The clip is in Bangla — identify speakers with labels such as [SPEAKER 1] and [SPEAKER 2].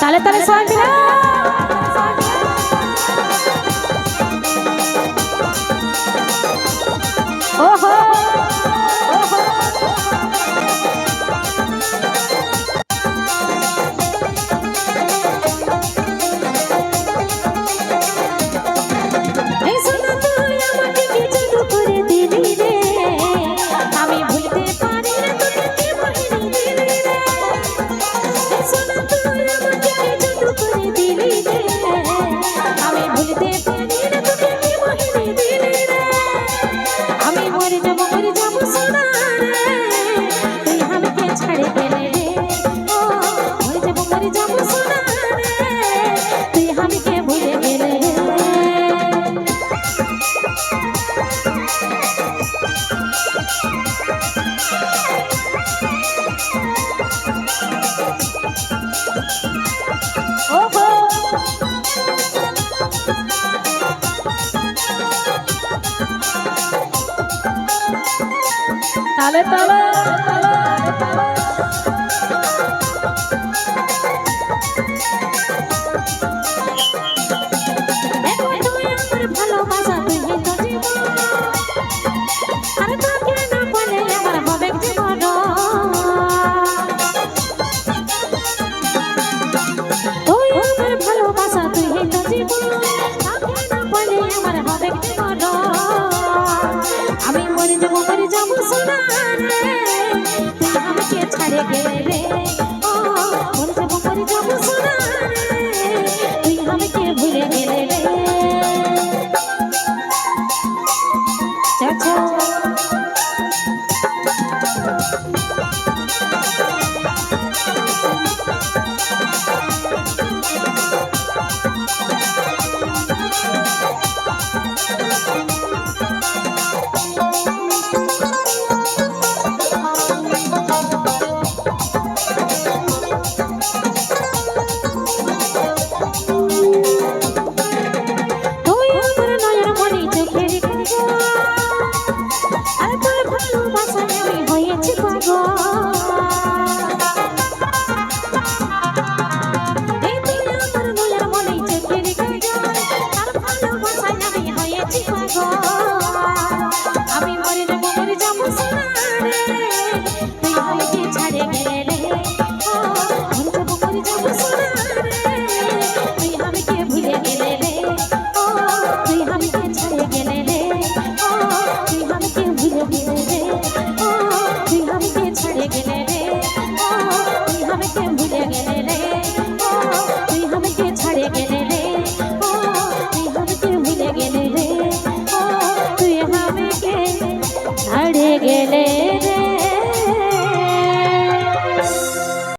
[SPEAKER 1] তাহলে তালে সবাই Bebê. তালে তালে ভালোবাসা তুই তো জীবন। আরে তোকে না বলে আমার হবে জীবন। তুই আমার ভালোবাসা তুই তো জীবন। তোকে না বলে আমার হবে জীবন। আমি মরে যাব আমাকে ছাড়ে গেলে Thank you. গেলে